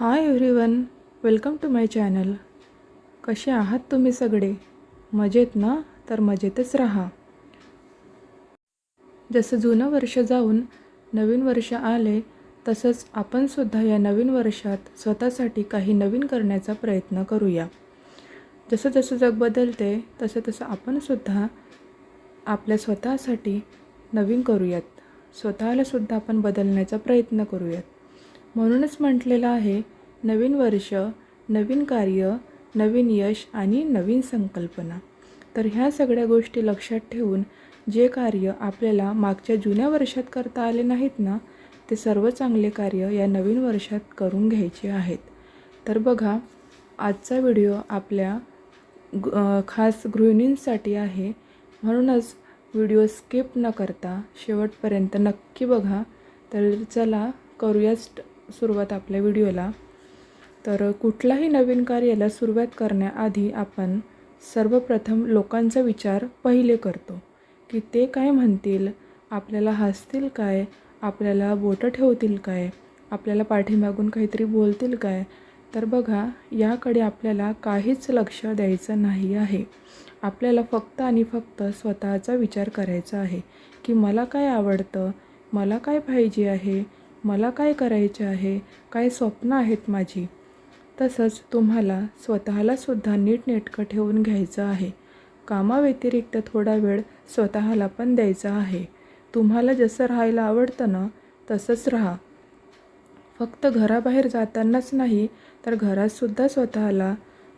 Welcome to my channel कसे आहात तुम्ही सगळे? मजेत ना? तर मजेतच राहा. जसं जुनं वर्ष जाऊन नवीन वर्ष आले तसंच आपण सुद्धा या नवीन वर्षात स्वतःसाठी काही नवीन करण्याचा प्रयत्न करूया. जसं जसं जग बदलते तसं तसं आपणसुद्धा आपल्या स्वतःसाठी नवीन करूयात. स्वतःलासुद्धा आपण बदलण्याचा प्रयत्न करूयात. म्हणूनच म्हटलेलं आहे नवीन वर्ष नवीन कार्य नवीन यश आणि नवीन संकल्पना. तर ह्या सगळ्या गोष्टी लक्षात ठेवून जे कार्य आपल्याला मागच्या जुन्या वर्षात करता आले नाहीत ना ते सर्व चांगले कार्य या नवीन वर्षात करून घ्यायचे आहेत. तर बघा आजचा व्हिडिओ आपल्या खास गृहिणींसाठी आहे. म्हणूनच व्हिडिओ स्किप न करता शेवटपर्यंत नक्की बघा. तर चला करूया सुरुवात आपल्या व्हिडिओला. तर कुठलाही नवीन कार्याला सुरुवात करण्याआधी आपण सर्वप्रथम लोकांचा विचार पहिले करतो की ते काय म्हणतील? आपल्याला हसतील काय? आपल्याला बोटं ठेवतील काय? आपल्याला पाठीमागून काहीतरी बोलतील काय? तर बघा याकडे आपल्याला काहीच लक्ष द्यायचं नाही आहे. आपल्याला फक्त आणि फक्त स्वतःचा विचार करायचा आहे की मला काय आवडतं? मला काय पाहिजे आहे? मला काय करायचे आहे? काय स्वप्न आहेत माझी? तसंच तुम्हाला स्वतःला सुद्धा नीटनेटकं ठेवून घ्यायचं आहे. कामाव्यतिरिक्त थोडा वेळ स्वतःला पण द्यायचा आहे. तुम्हाला जसं राहायला आवडतं ना तसंच राहा. फक्त घराबाहेर जातानाच नाही तर घरातसुद्धा स्वतःला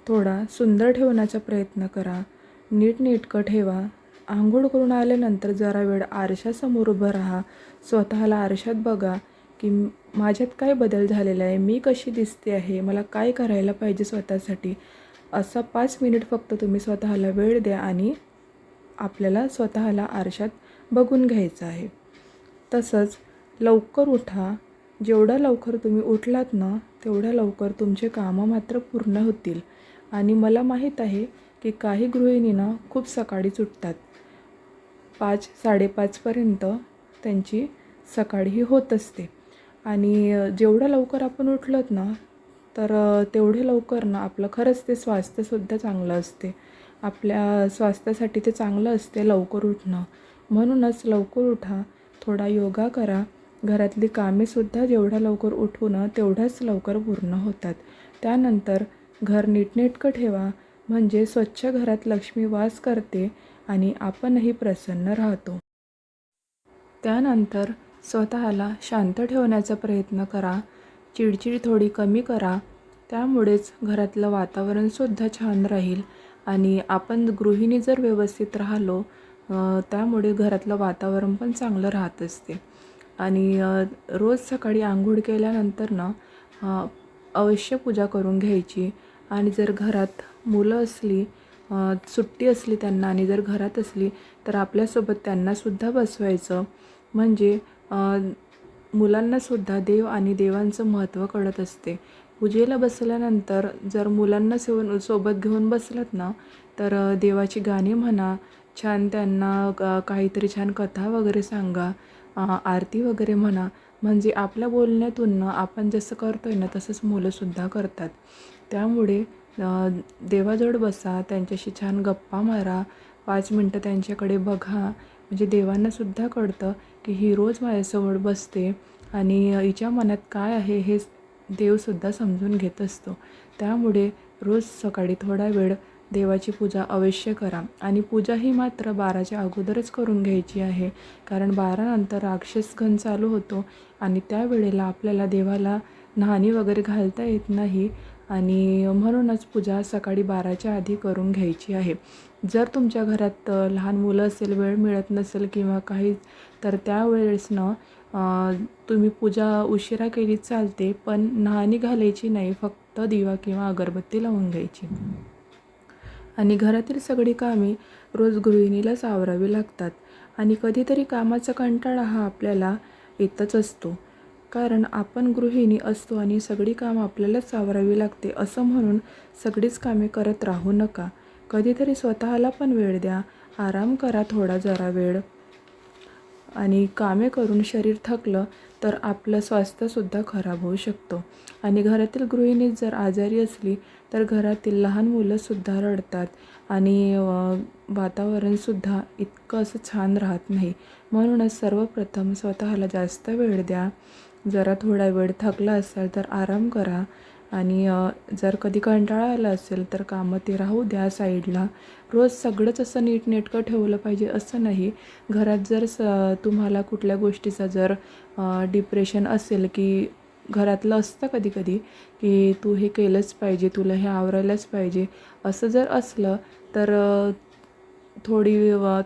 थोडा सुंदर ठेवण्याचा प्रयत्न करा. नीटनेटकं ठेवा. आंघोळ करून आल्यानंतर जरा वेळ आरशासमोर उभं राहा. स्वतःला आरशात बघा. की माझ्यात काय बदल झालेला आहे? मी कशी दिसते आहे? मला काय करायला पाहिजे स्वतःसाठी? असा पाच मिनिट फक्त तुम्ही स्वतःला वेळ द्या आणि आपल्याला स्वतःला आरशात बघून घ्यायचं आहे. तसंच लवकर उठा. जेवढा लवकर तुम्ही उठलात ना तेवढ्या लवकर तुमचे कामं मात्र पूर्ण होतील. आणि मला माहीत आहे की काही गृहिणींना खूप सकाळीच उठतात पाच साडेपाचपर्यंत त्यांची सकाळी होत असते. आणि जेवढं लवकर आपण उठलोत ना तर तेवढे लवकर ना आपलं खरंच ते स्वास्थ्यसुद्धा चांगलं असते. आपल्या स्वास्थ्यासाठी ते चांगलं असते लवकर उठणं. म्हणूनच लवकर उठा थोडा योगा करा. घरातली कामेसुद्धा जेवढ्या लवकर उठून तेवढ्याच लवकर पूर्ण होतात. त्यानंतर घर नीटनेटकं ठेवा. म्हणजे स्वच्छ घरात लक्ष्मी वास करते आणि आपणही प्रसन्न राहतो. त्यानंतर स्वतःला शांत ठेवण्याचा प्रयत्न करा. चिडचिड थोडी कमी करा. त्यामुळेच घरातलं वातावरणसुद्धा छान राहील. आणि आपण गृहिणी जर व्यवस्थित राहिलो त्यामुळे घरातलं वातावरण पण चांगलं राहत असते. आणि रोज सकाळी आंघोळ केल्यानंतर ना अवश्य पूजा करून घ्यायची. आणि जर घरात मुलं असली सुट्टी असली त्यांना आणि जर घरात असली तर आपल्यासोबत त्यांनासुद्धा बसवायचं. म्हणजे मुलांनासुद्धा देव आणि देवांचं महत्त्व कळत असते. पूजेला बसल्यानंतर जर मुलांना सेवन सोबत घेऊन बसलात ना तर देवाची गाणी म्हणा छान त्यांना काहीतरी छान कथा वगैरे सांगा आरती वगैरे म्हणा म्हणजे आपल्या बोलण्यातून ना आपण जसं करतो आहे ना तसंच मुलंसुद्धा करतात. त्यामुळे देवाजवळ बसा त्यांच्याशी छान गप्पा मारा पाच मिनटं त्यांच्याकडे बघा म्हणजे देवांनासुद्धा कळतं की ही रोज माझ्यासमोर बसते आणि हिच्या मनात काय आहे हे देवसुद्धा समजून घेत असतो. त्यामुळे रोज सकाळी थोडा वेळ देवाची पूजा अवश्य करा. आणि पूजा ही मात्र बाराच्या अगोदरच करून घ्यायची आहे. कारण बारानंतर राक्षसगण चालू होतो आणि त्यावेळेला आपल्याला देवाला न्हाणी वगैरे घालता येत नाही. आणि म्हणूनच पूजा सकाळी बाराच्या आधी करून घ्यायची आहे. जर तुमच्या घरात लहान मुलं असेल वेळ मिळत नसेल किंवा काही तर त्यावेळेसनं तुम्ही पूजा उशिरा केली चालते पण न्हाणी घालायची नाही फक्त दिवा किंवा अगरबत्ती लावून घ्यायची. आणि घरातील सगळी कामे रोज गृहिणीलाच आवरावी लागतात. आणि कधीतरी कामाचा कंटाळा हा आपल्याला येतच असतो. कारण आपण गृहिणी असतो आणि सगळी कामं आपल्यालाच सावरावी लागते असं म्हणून सगळीच कामे करत राहू नका. कधीतरी स्वतःला पण वेळ द्या. आराम करा थोडा जरा वेळ. आणि कामे करून शरीर थकलं तर आपलं स्वास्थ्यसुद्धा खराब होऊ शकतो. आणि घरातील गृहिणी जर आजारी असली तर घरातील लहान मुलंसुद्धा रडतात. आणि वातावरणसुद्धा इतकं असं छान राहत नाही. म्हणूनच सर्वप्रथम स्वतःला जास्त वेळ द्या. जरा थोडा वेळ थकला असाल तर आराम करा. आणि जर कधी कंटाळा आला असेल तर कामं ते राहू द्या साईडला. रोज सगळंच असं नीटनेटकं ठेवलं पाहिजे असं नाही. घरात जर स तुम्हाला कुठल्या गोष्टीचा जर डिप्रेशन असेल की घरातलं असतं कधी कधी की तू हे केलंच पाहिजे तुला हे आवरायलाच पाहिजे. असं जर असलं तर थोडी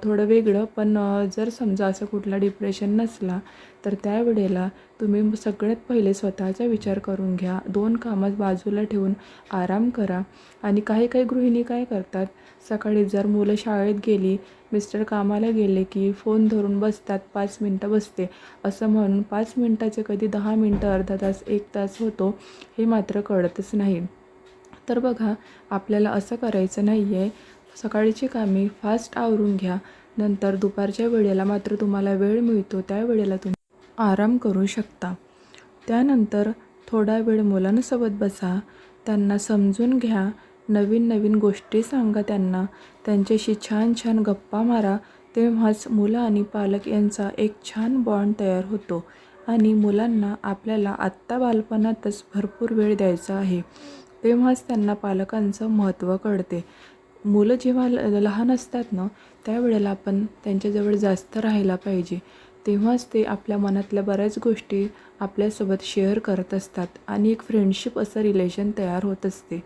थोडं वेगळं. पण जर समजा असं कुठला डिप्रेशन नसला तर त्यावेळेला तुम्ही सगळ्यात पहिले स्वतःचा विचार करून घ्या. दोन कामात बाजूला ठेवून आराम करा. आणि काही काही गृहिणी काय करतात? सकाळी जर मुलं शाळेत गेली मिस्टर कामाला गेले की फोन धरून बसतात पाच मिनटं बसते. असं म्हणून पाच मिनटाचे कधी दहा मिनटं अर्धा तास एक तास होतो हे मात्र कळतच नाही. तर बघा आपल्याला असं करायचं नाही आहे सकाळची कामे फास्ट आवरून घ्या. नंतर दुपारच्या वेळेला मात्र तुम्हाला वेळ मिळतो. त्या वेळेला तुम्ही आराम करू शकता. त्यानंतर थोडा वेळ मुलांसोबत बसा. त्यांना समजून घ्या. नवीन नवीन गोष्टी सांगा त्यांना. त्यांच्याशी छान छान गप्पा मारा. तेव्हाच मुलं आणि पालक यांचा एक छान बॉन्ड तयार होतो. आणि मुलांना आपल्याला आत्ता बालपणातच भरपूर वेळ द्यायचा आहे. तेव्हाच त्यांना पालकांचं महत्त्व कळते. मुलं जेव्हा ल लहान असतात ना त्यावेळेला आपण त्यांच्याजवळ जास्त राहायला पाहिजे. तेव्हाच ते आपल्या मनातल्या बऱ्याच गोष्टी आपल्यासोबत शेअर करत असतात आणि एक फ्रेंडशिप असं रिलेशन तयार होत असते.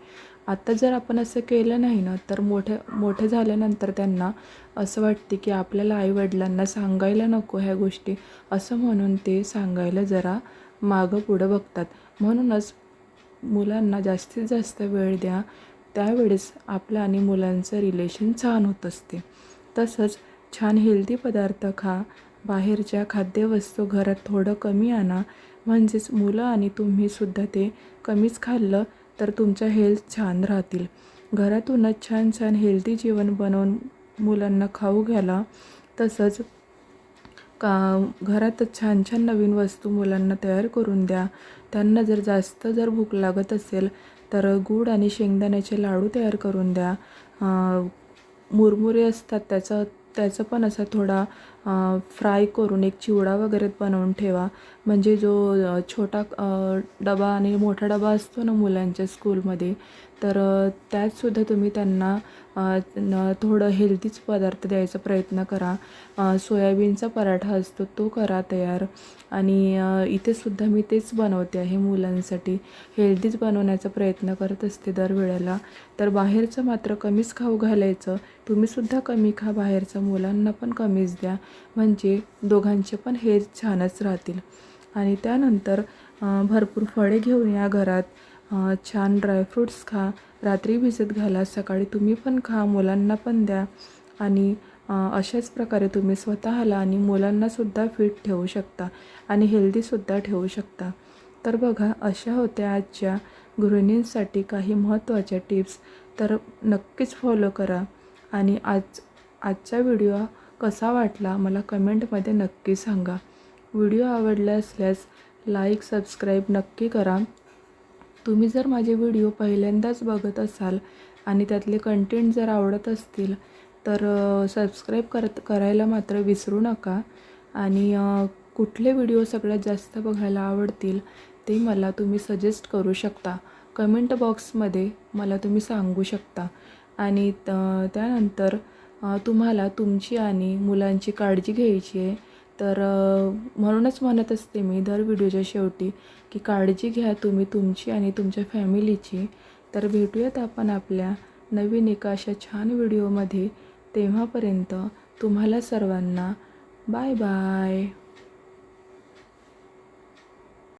आता जर आपण असं केलं नाही ना तर मोठ्या मोठं झाल्यानंतर त्यांना असं वाटते की आपल्याला आईवडिलांना सांगायला नको ह्या गोष्टी असं म्हणून ते सांगायला जरा मागं पुढं बघतात. म्हणूनच मुलांना जास्तीत जास्त वेळ द्या. त्यावेळेस आपलं आणि मुलांचं रिलेशन छान होत असते. तसंच छान हेल्दी पदार्थ खा. बाहेरच्या खाद्यवस्तू घरात थोडं कमी आणा. म्हणजेच मुलं आणि तुम्हीसुद्धा ते कमीच खाल्लं तर तुमच्या हेल्थ छान राहतील. घरातूनच छान छान हेल्दी जेवण बनवून मुलांना खाऊ घाला. तसंच का घरातच छान छान नवीन वस्तू मुलांना तयार करून द्या. त्यांना जर जास्त जर भूक लागत असेल तर गूळ आणि शेंगदाण्याचे लाडू तयार करून द्या. मुरमुरे असतात त्याचं त्याचं पण असा थोडा फ्राय करून एक चिवडा वगैरे बनवून ठेवा. म्हणजे जो छोटा डबा आणि मोठा डबा असतो ना मुलांच्या स्कूलमध्ये तर त्यातसुद्धा तुम्ही त्यांना थोडं हेल्दीच पदार्थ द्यायचा प्रयत्न करा. सोयाबीनचा पराठा असतो तो करा तयार. आणि इथेसुद्धा मी तेच बनवते आहे मुलांसाठी. हेल्दीच बनवण्याचा प्रयत्न करत असते दरवेळेला. तर बाहेरचं मात्र कमीच खाऊ घालायचं. तुम्हीसुद्धा कमी खा बाहेरचं मुलांना पण कमीच द्या. म्हणजे दोघांचे पण हे छानच राहतील. आणि त्यानंतर भरपूर फळे घेऊन या घरात. छान ड्रायफ्रूट्स खा. रात्री भिजत घाला सकाळी तुम्ही पण खा मुलांना पण द्या. आणि अशाच प्रकारे तुम्ही स्वतःला आणि मुलांनासुद्धा फिट ठेवू शकता आणि हेल्दीसुद्धा ठेवू शकता. तर बघा अशा होत्या आजच्या गृहिणींसाठी काही महत्त्वाच्या टिप्स तर नक्कीच फॉलो करा. आणि आज आजचा व्हिडिओ कसा वाटला मला कमेंटमध्ये नक्की सांगा. व्हिडिओ आवडला असल्यास लाईक सबस्क्राईब नक्की करा. तुम्ही जर माझे व्हिडिओ पहिल्यांदाच बघत असाल आणि त्यातले कंटेंट जर आवडत असतील तर सबस्क्राईब करत करायला मात्र विसरू नका. आणि कुठले व्हिडिओ सगळ्यात जास्त बघायला आवडतील ते मला तुम्ही सजेस्ट करू शकता. कमेंट बॉक्समध्ये मला तुम्ही सांगू शकता. आणि त- त्यानंतर तुम्हाला तुमची आणि मुलांची काळजी घ्यायची आहे. तर म्हणूनच म्हणत असते मी दर व्हिडिओच्या शेवटी की काळजी घ्या तुम्ही तुमची आणि तुमच्या फॅमिलीची. तर भेटूयात आपण आपल्या नवीन एका अशा छान व्हिडिओमध्ये. तेव्हापर्यंत तुम्हाला सर्वांना बाय बाय.